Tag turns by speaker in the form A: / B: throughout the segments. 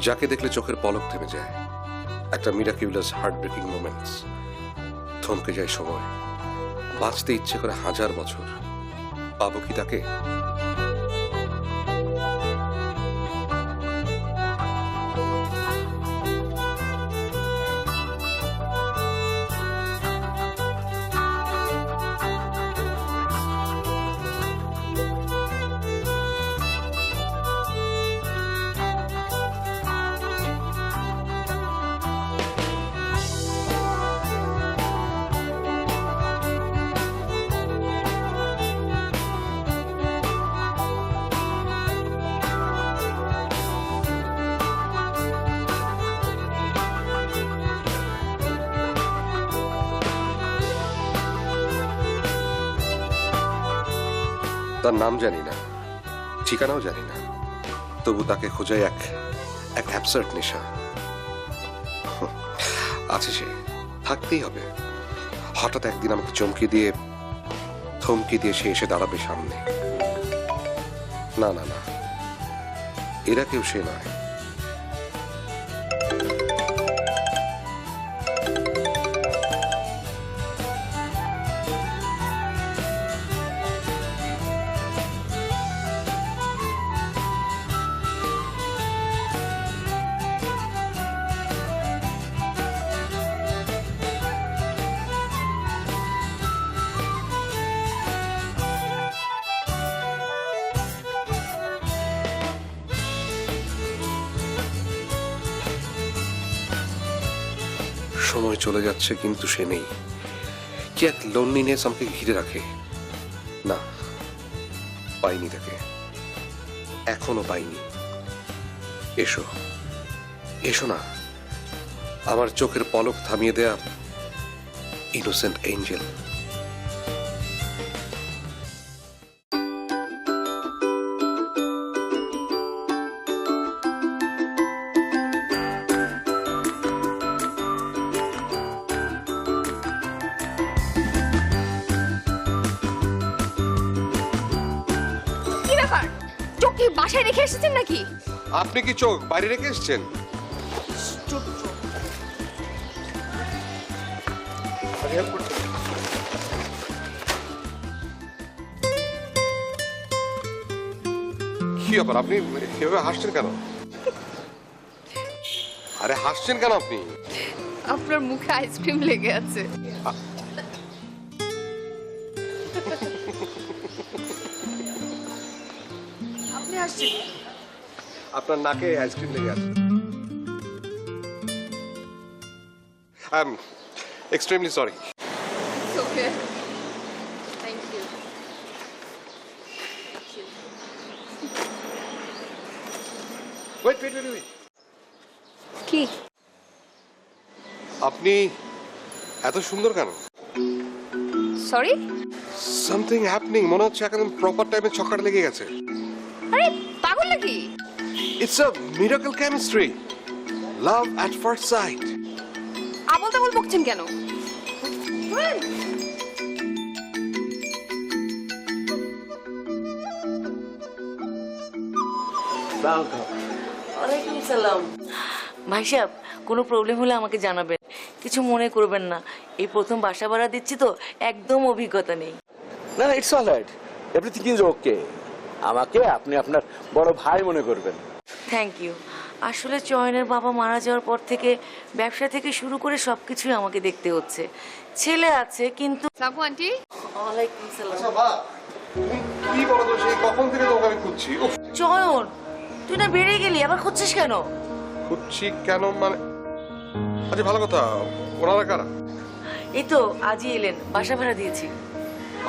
A: যাকে দেখলে চোখের পলক থেমে যায়। একটা মিরাকিউলাস হার্ট ব্রেকিং মোমেন্টস থমকে যায় সময়। বাঁচতে ইচ্ছে করে হাজার বছর। পাবো কি তাকে? তার নাম জানি না, ঠিকানাও জানি না। তবু তাকে খোঁজাই এক এক অ্যাবসার্ট নেশা। আছে সে, থাকতেই হবে। হঠাৎ একদিন আমাকে চমকি দিয়ে, থমকি দিয়ে সে এসে দাঁড়াবে সামনে। না না না, এরা কেউ সে নয়। সময় চলে যাচ্ছে, কিন্তু সে নেই। কি এক লোনলিনেস আমাকে ঘিরে রাখে? না, পাইনি তাকে। এখনও পাইনি। এসো এসো না। আমার চোখের পলক থামিয়ে দেয়া ইনোসেন্ট এঞ্জেল
B: কি বাসায় রেখে এসেছেন নাকি?
A: আপনি কি চোখ বাইরে রেখে এসছেন? কি ব্যাপার আপনি এভাবে হাসছেন কেন? আরে হাসছেন কেন আপনি?
B: আপনার মুখে আইসক্রিম লেগে আছে।
A: আপনার নাকে আইসক্রিম লেগে আছে। I am extremely sorry
B: okay thank you
A: wait wait wait
B: কি?
A: আপনি এত সুন্দর কেন?
B: সরি
A: সামথিং হ্যাপনিং মনে হচ্ছে একদম প্রপার টাইমে ছক্কাটা লেগে গেছে।
B: আরে পাগল নাকি?
A: It's a miracle chemistry love at first sight
B: আবল তাবল বকছেন কেন?
C: ওয়ালাইকুম সালাম। ভাই সাহেব কোনো প্রবলেম হলে আমাকে জানাবেন। কিছু মনে করবেন না। এই প্রথম বাসা ভাড়া দিচ্ছি তো একদম অভিজ্ঞতা নেই।
D: না না it's all right everything is okay আমাকে আপনি আপনার বড় ভাই মনে করবেন।
C: থ্যাংক ইউ আসলে চয়নের বাবা মারা যাওয়ার পর থেকে ব্যবসা থেকে শুরু করে সব কিছুই আমাকে দেখতে হচ্ছে। ছেলে আছে কিন্তু
B: সাবু আন্টি।
C: ওয়ালাইকুম সালাম।
A: আচ্ছা কি বলো তো সেই কখন থেকে তোমাকে আমি খুঁজছি?
C: চয়ন তুই না বেরিয়ে গেলি আবার খুঁজছিস কেন?
A: খুঁজছি কেন মানে আচ্ছা ভালো কথা ওনারা কারা?
C: এই তো আজই এলেন বাসা ভাড়া দিয়েছি।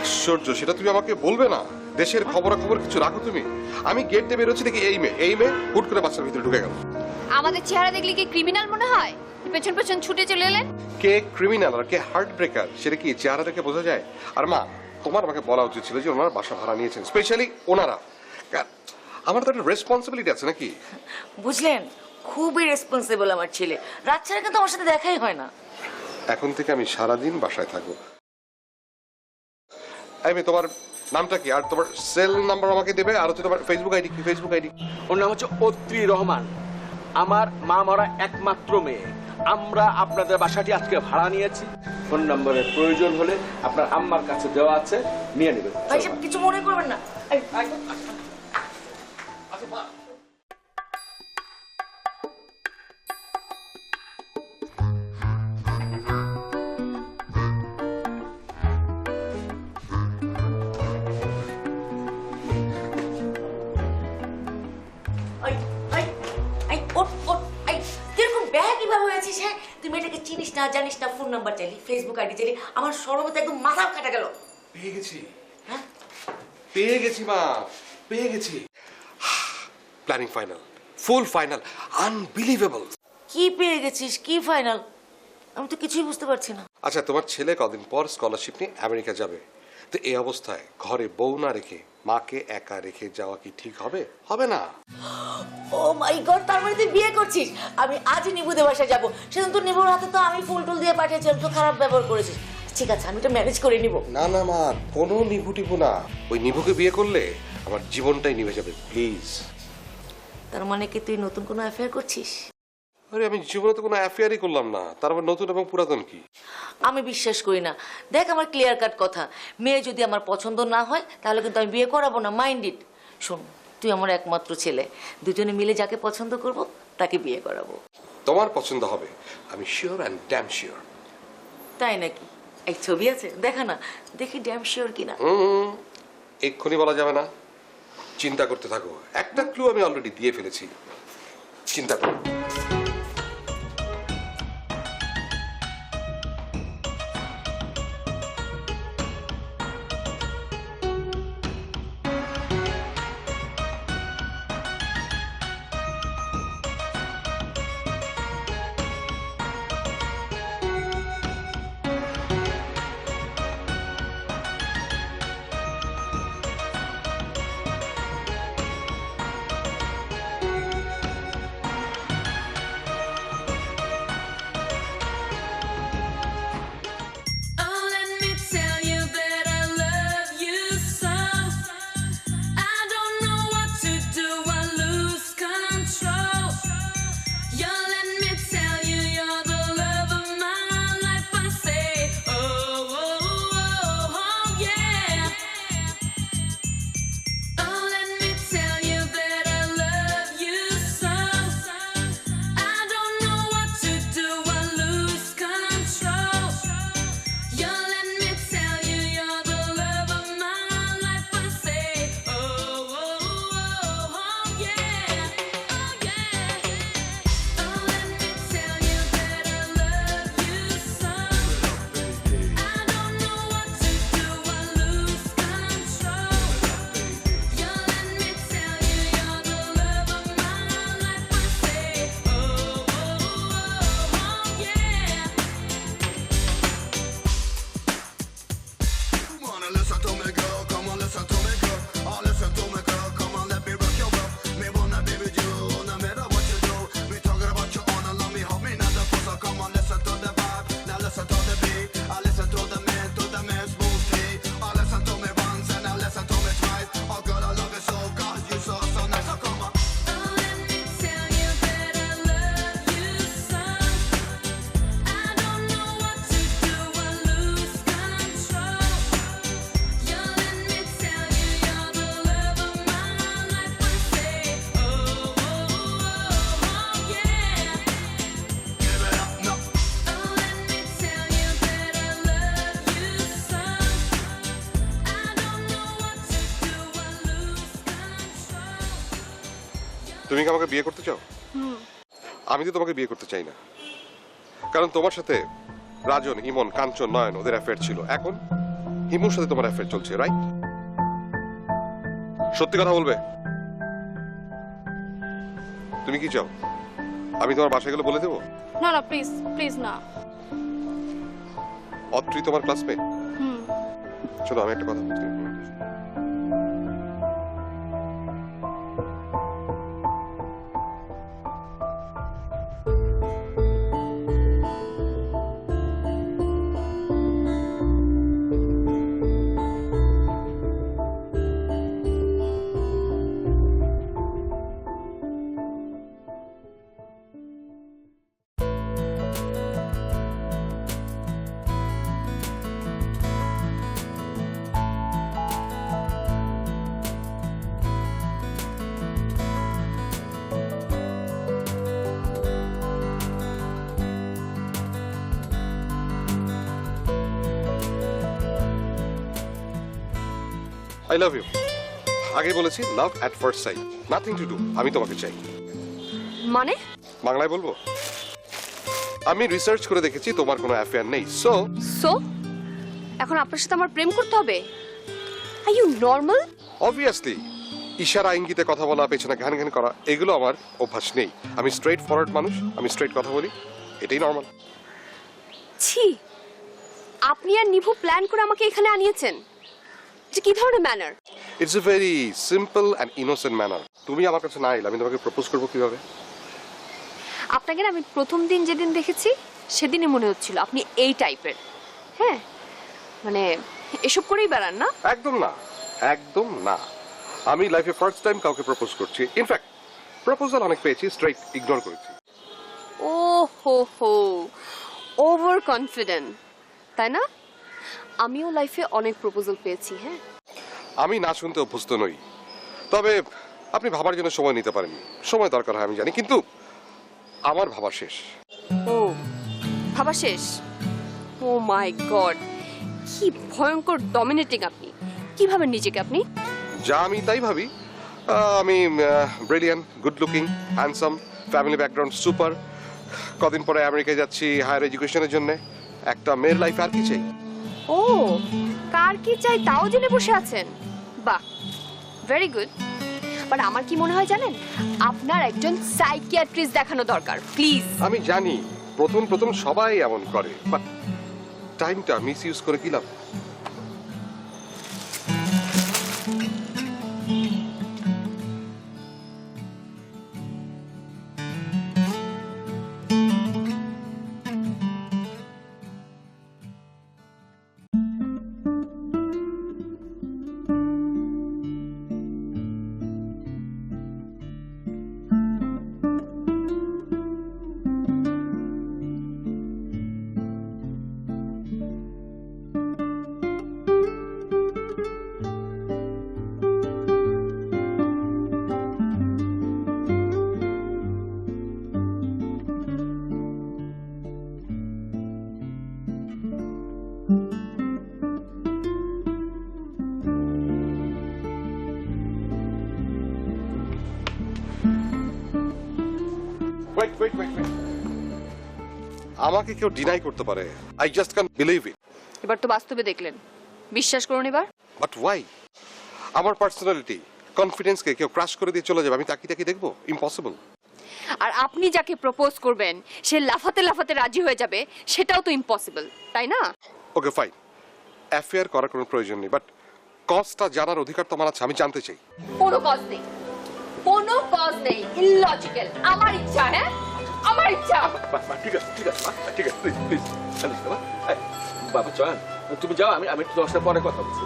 A: আশ্চর্য সেটা তুমি আমাকে বলবে না? দেশের খবরাখবর কিছু রাখো তুমি? আমি গেট দিয়ে বেরোচ্ছি দেখি এই মেয়ে এই মেয়ে হুট করে বাচ্চার ভিতরে ঢুকে গেল।
B: আমাদের চেহারা দেখলে কি ক্রিমিনাল মনে হয়? পেছন পেছন ছুটে চলে এলেন?
A: কে ক্রিমিনাল আর কে হার্ট ব্রেকার সেটা কি চেহারা দেখে বোঝা যায়? আর মা তোমার আমাকে বলা উচিত ছিল যে ওনারা বাসা ভাড়া নিয়েছেন স্পেশালি ওনারা। আমার তো একটা রেসপন্সিবিলিটি আছে নাকি?
C: বুঝলেন খুবই রেসপন্সিবল আমার ছেলে। রাত ছাড়া কিন্তু আমার সাথে দেখাই হয় না।
A: এখন থেকে আমি সারাদিন বাসায় থাকব। আমি তোমার নামটা কি আর তোমার সেল নাম্বার আমাকে দেবে আর হচ্ছে তোমার ফেসবুক আইডি কি ফেসবুক আইডি
D: ওর নাম হচ্ছে অত্রি রহমান আমার মা মরা একমাত্র মেয়ে আমরা আপনাদের বাসাটি আজকে ভাড়া নিয়েছি ফোন নম্বরের প্রয়োজন হলে আপনার আম্মার কাছে দেওয়া আছে নিয়ে নেবেন
C: কিছু মনে করবেন না হয়েছিস হ্যাঁ? তুই মেয়েটাকে চিনিস না জানিস না ফোন নাম্বার চাইলি ফেসবুক আইডি চাইলি আমার সরবতে একদম মাথা কাটা গেল।
E: পেয়ে গেছি।
C: হ্যাঁ?
E: পেয়ে গেছি মা পেয়ে গেছি। Planning final full final unbelievable
C: কি পেয়ে গেছিস? কি ফাইনাল আমি তো কিছুই বুঝতে পারছি না।
E: আচ্ছা তোমার ছেলে কদিন পর স্কলারশিপ নিয়ে আমেরিকা যাবে? তো এই অবস্থায় ঘরে বউ না রেখে মাকে একা রেখে যাওয়া কি ঠিক হবে? হবে না।
C: ও মাই গড তার মানে তুই বিয়ে করছিস? আমি আজই নিবুদের বাসায় যাব। সেদিন তো নিবুর হাতে তো আমি ফুল টুল দিয়ে পাঠিয়েছিলাম তো খারাপ ব্যবহার করেছিস। ঠিক আছে আমি তো ম্যানেজ করে নিব।
E: না না মা কোনো নিভু টিভু না। ওই নিভুকে বিয়ে করলে আমার জীবনটাই নিভে যাবে প্লিজ।
C: তার মানে কি তুই নতুন কোনো অ্যাফেয়ার করছিস?
E: আরে আমি জীবনে তো কোনো অ্যাফেয়ারই করলাম না। তার আবার নতুন এবং পুরাতন কি?
C: আমি বিশ্বাস করি না। দেখ আমার ক্লিয়ার কাট কথা। মেয়ে যদি আমার পছন্দ না হয় তাহলে কিন্তু আমি বিয়ে করাবো না। মাইন্ড ইট শোন তুই আমার একমাত্র ছেলে। দুজনে মিলে যাকে পছন্দ করব তাকে বিয়ে করাবো।
E: তোমার পছন্দ হবে। আমি শিওর অ্যান্ড ড্যাম শিওর
C: তাই নাকি? এই ছবি আছে? দেখা না। দেখি ড্যাম শিওর কিনা।
E: হুম এক্ষুনি বলা যাবে না। চিন্তা করতে থাকো। একটা ক্লু আমি অলরেডি দিয়ে ফেলেছি। চিন্তা করো। কি আমাকে বিয়ে করতে চাও? আমি তো তোমাকে বিয়ে করতে চাই না। কারণ তোমার সাথে রাজন ইমন কাঞ্চন নয়ন ওদের অ্যাফেয়ার ছিল। এখন হিমুর সাথে তোমার অ্যাফেয়ার চলছে রাইট সত্যি কথা বলবে? তুমি কি চাও? আমি তোমার বাসায় গেলে বলে দেবো?
F: না না প্লিজ প্লিজ না।
E: অত্রি তোমার ক্লাসমেট
F: হুম।
E: শোনো আমি একটা কথা বলছি।
A: আই লাভ ইউ আগে বলেছি love at first sight nothing to do আমি তোমাকে চাই।
B: মানে?
A: বাংলায় বলব? আমি রিসার্চ করে দেখেছি তোমার কোনো অ্যাফেয়ার নেই। সো
B: সো এখন আপনার সাথে আমার প্রেম করতে হবে? আর ইউ নর্মাল
A: অবভিয়াসলি ইশারা ইঙ্গিতে কথা বলা পেছনে ঘ্যান ঘ্যান করা এগুলো আমার অভ্যাস নেই। আমি স্ট্রেট ফরওয়ার্ড মানুষ আমি স্ট্রেট কথা বলি এটাই নর্মাল
B: ছি! আপনি আর নিভু প্ল্যান করে আমাকে এখানে আনিয়েছেন। যে কি ধরনের manner
A: it's a very simple and innocent manner তুমি আমার কাছে না এলে আমি তোমাকে প্রপোজ করব কীভাবে?
B: আপনাকে না আমি প্রথম দিন যেদিন দেখেছি সেদিনই মনে হচ্ছিল আপনি এই টাইপের হ্যাঁ? মানে এসব করেই বেড়ান না?
A: একদম না একদম না। আমি লাইফে ফার্স্ট টাইম কাউকে প্রপোজ করছি। ইনফ্যাক্ট প্রপোজাল অনেক পেয়েছি স্ট্রেট ইগনোর করেছি।
B: ও হো হো ওভার কনফিডেন্ট তাই না? আমিও লাইফে অনেক প্রপোজাল পেয়েছি হ্যাঁ?
A: আমি না শুনতে অভ্যস্ত নই। তবে আপনি ভাবার জন্য সময় নিতে পারেন। সময় দরকার হয় আমি জানি কিন্তু আমার ভাবা শেষ।
B: ও ভাবা শেষ? ও মাই গড কি ভয়ঙ্কর ডমিনেটিং আপনি। কীভাবে নিজেকে আপনি?
A: যা আমি তাই ভাবি। আহ, আমি brilliant good looking handsome family background super কদিন পরে আমেরিকায় যাচ্ছি হায়ার এডুকেশনের জন্য। একটা মেয়ের লাইফ আর কি চাই
B: ও, কার কি চাই তাও জেনে বসে আছেন? বাহ ভেরি গুড বাট আমার কি মনে হয় জানেন? আপনার একজন সাইকিয়াট্রিস্ট দেখানো দরকার প্লিজ
A: আমি জানি, প্রথম প্রথম সবাই এমন করে বাট টাইমটা মিস ইউজ করে কি লাভ? আমাকে কেউ ডিনাই করতে পারে। I just can believe it
B: এবার তো বাস্তবে দেখলেন। বিশ্বাস করুন এবার।
A: বাট ওয়াই আমার পার্সোনালিটি কনফিডেন্সকে কেউ ক্রাশ করে দিয়ে চলে যাবে আমি তাকিয়ে তাকিয়ে দেখব? ইম্পসিবল
B: আর আপনি যাকে প্রপোজ করবেন সে লাফাতে লাফাতে রাজি হয়ে যাবে সেটাও তো ইম্পসিবল তাই না?
A: ওকে ফাইন অ্যাফেয়ার করার কোনো প্রয়োজন নেই বাট কজটা জানার অধিকার তো আমার আছে আমি জানতে চাই।
B: কোনো কজ নেই। কোনো কজ নেই। ইললজিক্যাল আমার ইচ্ছা হ্যাঁ? আমার ইচ্ছা
D: ঠিক আছে ঠিক আছে ঠিক আছে প্লিজ প্লিজ বাবা চয়ন তুমি যাও, আমি আমি দশটা পরে কথা বলছি।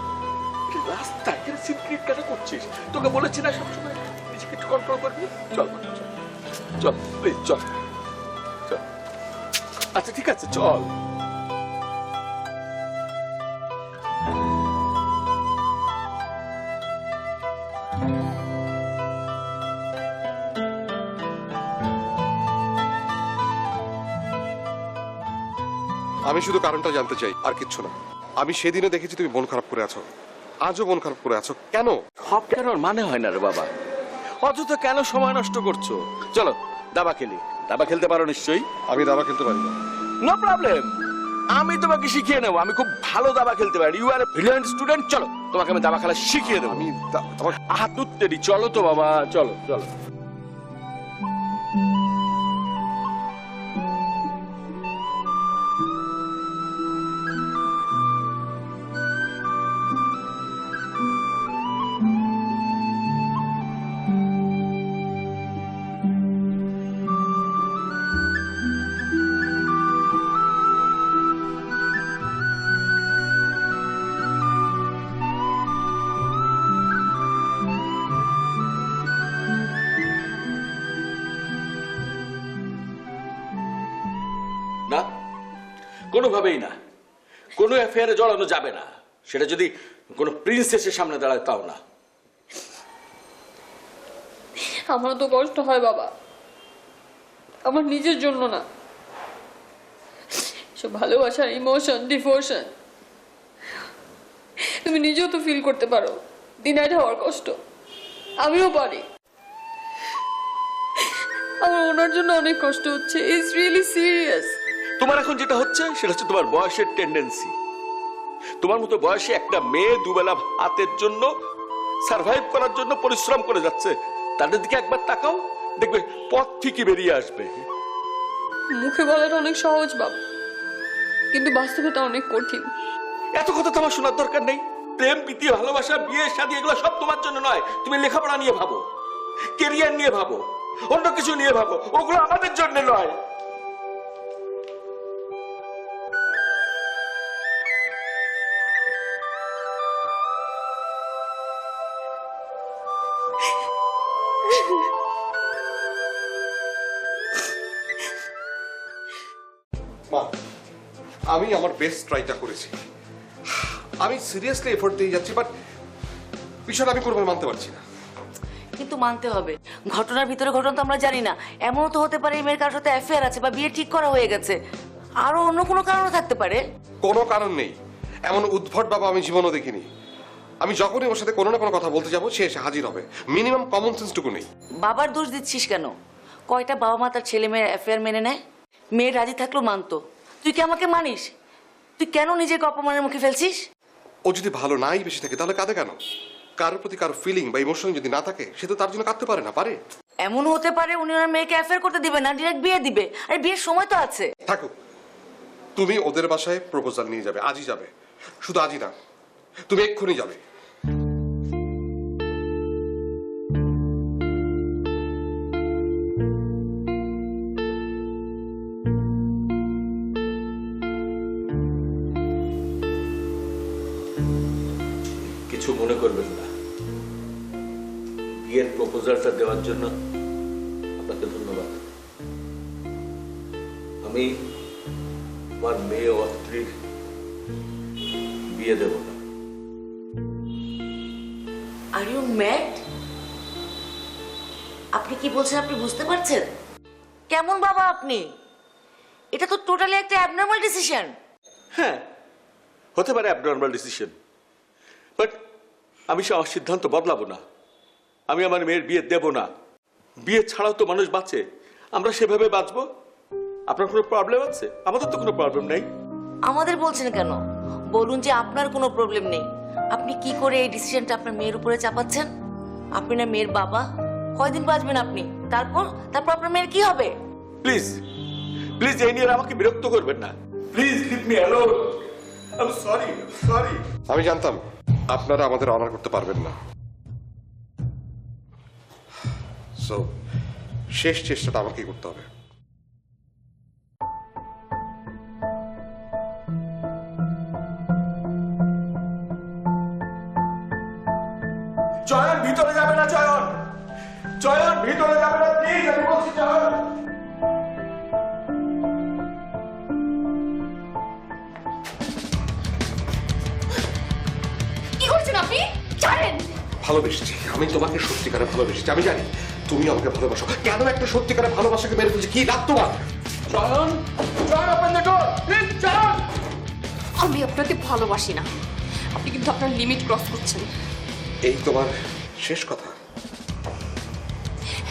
D: রাস্তায় কেন সিক্রেট কেন করছিস? তোকে বলেছি না সবসময় নিজেকে একটু কন্ট্রোল করবি? চল চল প্লিজ চল চল। আচ্ছা ঠিক আছে, চল।
A: আমি শুধু কারণটা জানতে চাই আর কিচ্ছু না। আমি সেদিনে দেখেছি তুমি মন খারাপ করে আছো। আজও মন খারাপ করে আছো। কেন?
D: সব কেন মানে হয় না রে বাবা? অযথা কেন সময় নষ্ট করছ? চলো দাবা খেলি। দাবা খেলতে পারো নিশ্চয়ই?
A: আমি দাবা খেলতে পারি না।
D: নো প্রবলেম আমি তোমাকে শিখিয়ে নেব। আমি খুব ভালো দাবা খেলতে পারি। ইউ আর ব্রিলিয়ান্ট স্টুডেন্ট চলো তোমাকে আমি দাবা খেলা শিখিয়ে দেবো।
A: আমি আমার
D: হাত উত্তেরি চলো তো বাবা চলো চলো। অ্যাফেয়ারে জড়ানো যাবে না। সেটা যদি কোনো প্রিন্সেসের সামনে দাঁড়ায় তাও না।
G: আমারও তো কষ্ট হয় বাবা। আমার নিজের জন্য না। সব ভালোবাসার ইমোশন ডিভোশন তুমি নিজেও তো ফিল করতে পারো। ডিনাইড হওয়ার কষ্ট। আমিও পারি। আমার ওনার জন্য অনেক কষ্ট হচ্ছে। ইটস রিয়েলি সিরিয়াস
D: তোমার এখন যেটা হচ্ছে সেটা হচ্ছে তোমার বয়সের টেন্ডেন্সি তোমার মতো বয়সে একটা মেয়ে দুবেলা হাতের জন্য সার্ভাইভ করার জন্য পরিশ্রম করে যাচ্ছে। তাদের দিকে একবার তাকাও দেখবে পথ ঠিকই বেরিয়ে আসবে।
G: মুখে বলাটা অনেক সহজ বাবা। কিন্তু বাস্তবতা অনেক কঠিন।
D: এত কথা তোমার শোনার দরকার নেই। প্রেম প্রীতি ভালোবাসা বিয়ে শাদী এগুলো সব তোমার জন্য নয়। তুমি লেখাপড়া নিয়ে ভাবো কেরিয়ার নিয়ে ভাবো অন্য কিছু নিয়ে ভাবো ওগুলো আমাদের জন্য নয়।
A: বেস্ট ট্রাইটা করেছি। আমি সিরিয়াসলি এফোর্ট দিয়ে যাচ্ছি বাট বিষয়টা আমি কোনোভাবে মানতে পারছি না।
C: কিন্তু মানতে হবে। ঘটনার ভিতরে ঘটনা তো আমরা জানি না। এমনও তো হতে পারে এই মেয়ের কারোর সাথে অ্যাফেয়ার আছে বা বিয়ে ঠিক করা হয়ে গেছে। আরও অন্য কোনো কারণও থাকতে পারে।
A: কোনো কারণ নেই। এমন উদ্ভট বাবা আমি জীবনও দেখিনি। আমি যখনই ওর সাথে কোনো না কোনো কথা বলতে যাব সে এসে হাজির হবে। মিনিমাম কমন সেন্সটুকু নেই।
C: বাবার দোষ দিচ্ছিস কেন? কয়টা বাবা মা তার ছেলে মেয়ের অ্যাফেয়ার মেনে নেয়? মেয়ে রাজি থাকলেও মানতো। তুই কি আমাকে মানিস? তুই কেন নিজেকে অপমানের মুখে ফেলছিস?
A: ও যদি ভালো নাই বেশি থাকে তাহলে কাঁদে কেন? কারোর প্রতি কারও ফিলিং বা ইমোশন যদি না থাকে সে তো তার জন্য কাঁদতে পারে না পারে?
C: এমন হতে পারে উনি ওনার মেয়েকে অ্যাফেয়ার করতে দিবে না ডিরেক্ট বিয়ে দিবে। আরে বিয়ের সময় তো আছে।
A: থাকুক। তুমি ওদের বাসায় প্রপোজাল নিয়ে যাবে আজই যাবে। শুধু আজই না তুমি এক্ষুনি যাবে।
D: প্রপোজালটা দেওয়ার জন্য আপনাকে ধন্যবাদ। আমি আমার মেয়ে অস্ত্রীর বিয়ে দেব না।
C: আর ইউ ম্যাড আপনি কি বলছেন আপনি বুঝতে পারছেন? কেমন বাবা আপনি? এটা তো টোটালি একটা অ্যাবনর্মাল ডিসিশন
D: হ্যাঁ হতে পারে অ্যাবনর্মাল ডিসিশন বাট আমি সে সিদ্ধান্ত বদলাবো না। আমি আমার মেয়ের বিয়ে দেব না। বিয়ে ছাড়াও তো মানুষ বাঁচে। আমরা সেভাবে বাঁচবো? আপনার কোনো প্রবলেম আছে? আমাদের তো কোনো প্রবলেম নেই।
C: আমাদের বলছেন কেন? বলুন যে আপনার কোনো প্রবলেম নেই। আপনি কি করে এই ডিসিশনটা আপনার মেয়ের উপরে চাপাচ্ছেন? আপনি না মেয়ের বাবা। কয়দিন বাঁচবেন আপনি? তারপর? তারপর আপনার মেয়ের কি হবে?
D: প্লিজ প্লিজ এই নিয়ে আমাকে বিরক্ত করবেন না। Please leave me alone I am sorry sorry
A: আমি জানতাম আপনারা আমাদের অনার করতে পারবেন না। সো শেষ চেষ্টাটা আমাকেই করতে হবে।
D: চয়ন ভিতরে যাবে না চয়ন চয়ন ভিতরে যাবে না প্লিজ আমি বলছি চয়ন
A: ভালোবেসেছি আমি তোমাকে সত্যিকারে ভালোবেসেছি আমি জানি। তুমি আমাকে ভালোবাসো। কেন একটা সত্যিকারে ভালোবাসাকে মেরে ফেলছি? কি লাভ তোমার
D: চয়ন চয়ন ওপেন দ্য ডোর প্লিজ চয়ন
B: আমি আপনাকে ভালোবাসি না। আপনি কিন্তু আপনার লিমিট ক্রস করছেন।
A: এই তোমার শেষ কথা?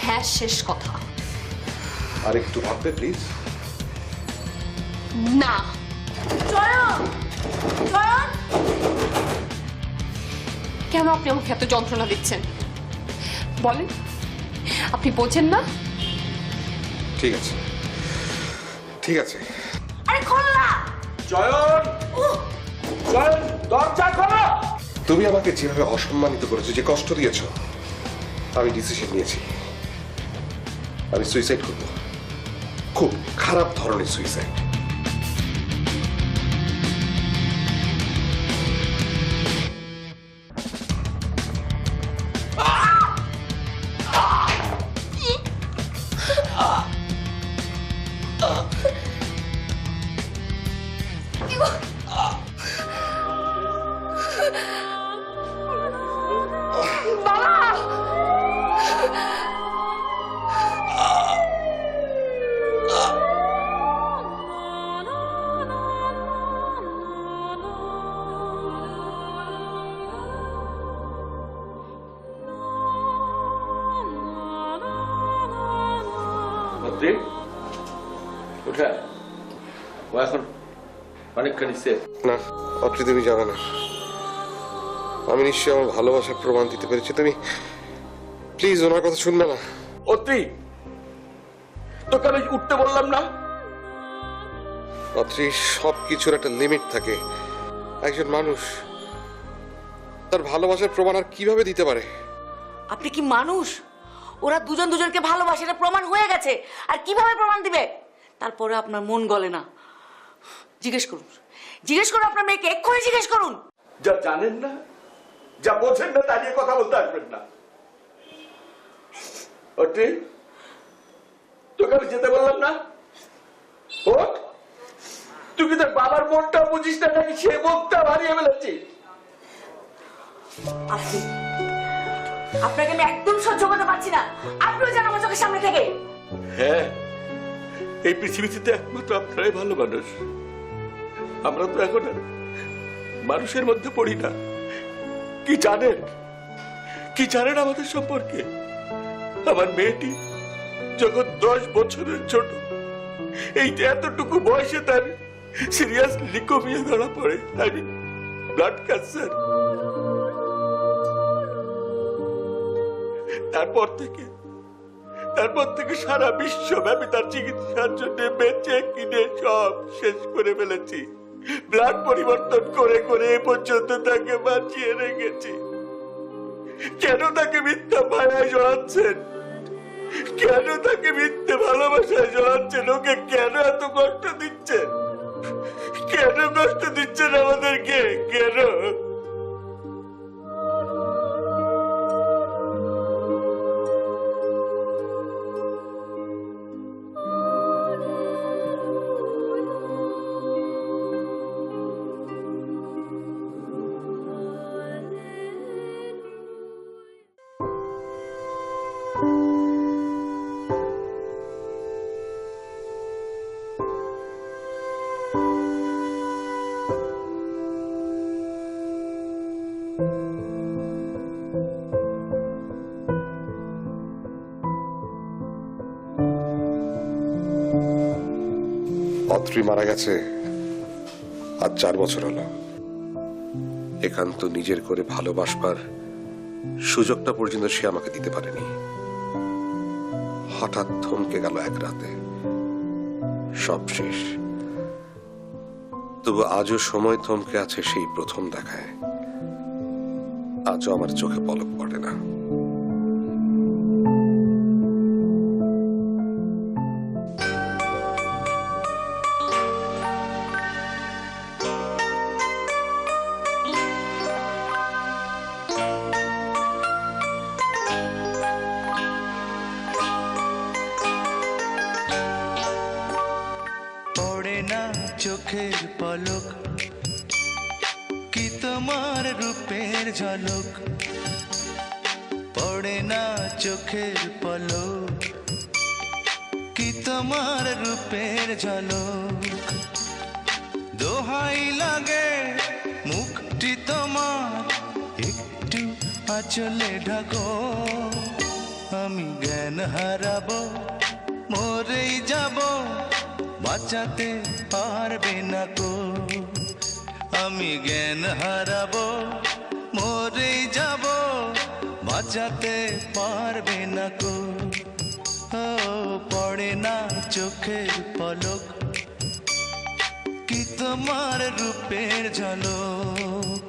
B: হ্যাঁ শেষ কথা।
A: আর একটু ভাববে প্লিজ?
B: না।
C: চয়ন চয়ন
B: কেন আপনি আমাকে এত যন্ত্রণা দিচ্ছেন? বলেন। আপনি বোঝেন না?
A: ঠিক আছে। ঠিক আছে।
C: আরে খোল না!
D: জয়ন! জয়ন দরজা খোলো!
A: তুমি আমাকে যেভাবে অসম্মানিত করেছ যে কষ্ট দিয়েছ আমি ডিসিশন নিয়েছি। আমি সুইসাইড করব। খুব খারাপ ধরনের সুইসাইড না অত্রি তুমি যাবে না। আমি নিশ্চয়ই আমার ভালোবাসার প্রমাণ দিতে পেরেছি। তুমি প্লিজ ওনার কথা শুনবে না।
D: অত্রি তোকে আমি উঠতে বললাম না?
A: অত্রি সব কিছুর একটা লিমিট থাকে। একজন মানুষ তার ভালোবাসার প্রমাণ আর কীভাবে দিতে পারে?
C: আপনি কি মানুষ? ওরা দুজন দুজনকে ভালোবাসে এটা প্রমাণ হয়ে গেছে। আর কীভাবে প্রমাণ দিবে? তারপরে আপনার মন গলে না। জিজ্ঞেস করুন। জিজ্ঞেস করুন আপনার মেয়েকে এক্ষুনি জিজ্ঞেস করুন।
D: যা জানেন না যা বোঝেন না তা নিয়ে কথা বলতে আসবেন না। তোকে আমি যেতে বললাম না? তুই কি তোর বাবার মনটা বুঝিস না নাকি? সে হারিয়ে ফেলেছিস
C: আপনাকে আমি একদম সহ্য করতে পারছি না। আপনিও যেন আমার চোখের সামনে থেকে।
D: হ্যাঁ এই পৃথিবীতে একমাত্র আপনারাই ভালো মানুষ। আমরা তো এখন মানুষের মধ্যে পড়ি না। কি জানেন? কি জানেন আমাদের সম্পর্কে? আমার মেয়েটি যখন দশ বছরের ছোট, এই এতটুকু বয়সে তার সিরিয়াস লিকোমিয়া ধরা পড়ে মিন ব্লাড ক্যান্সার। তারপর থেকে তারপর থেকে সারা বিশ্বব্যাপী তার চিকিৎসার জন্য বেঁচে কিনে সব শেষ করে ফেলেছি। ব্লাড পরিবর্তন করে করে এ পর্যন্ত তাকে বাঁচিয়ে রেখেছি। কেন তাকে মিথ্যা মায়ায় জড়াচ্ছেন? কেন তাকে মিথ্যে ভালোবাসায় জড়াচ্ছেন? ওকে কেন এত কষ্ট দিচ্ছেন? কেন কষ্ট দিচ্ছেন আমাদেরকে? কেন?
A: মারা গেছে আজ চার বছর হলো। একান্ত নিজের করে ভালোবাসবার সুযোগটা পর্যন্ত সে আমাকে দিতে পারেনি। হঠাৎ থমকে গেল এক রাতে। সব শেষ। তবু আজও সময় থমকে আছে সেই প্রথম দেখায়। আজও আমার চোখে পলক পড়ে না।
H: কি তোমার রূপের ঝলক। দোহাই লাগে, মুখটি তোমার, একটু আচলে ঢাকো। আমি জ্ঞান হারাব, মরেই যাব, বাঁচাতে পারবে না কো। আমি জ্ঞান হারাব, মরেই যাব, বাঁচাতে পারবে না কো। পড়ে না চোখের পলক কি তোমার রূপের ঝলক?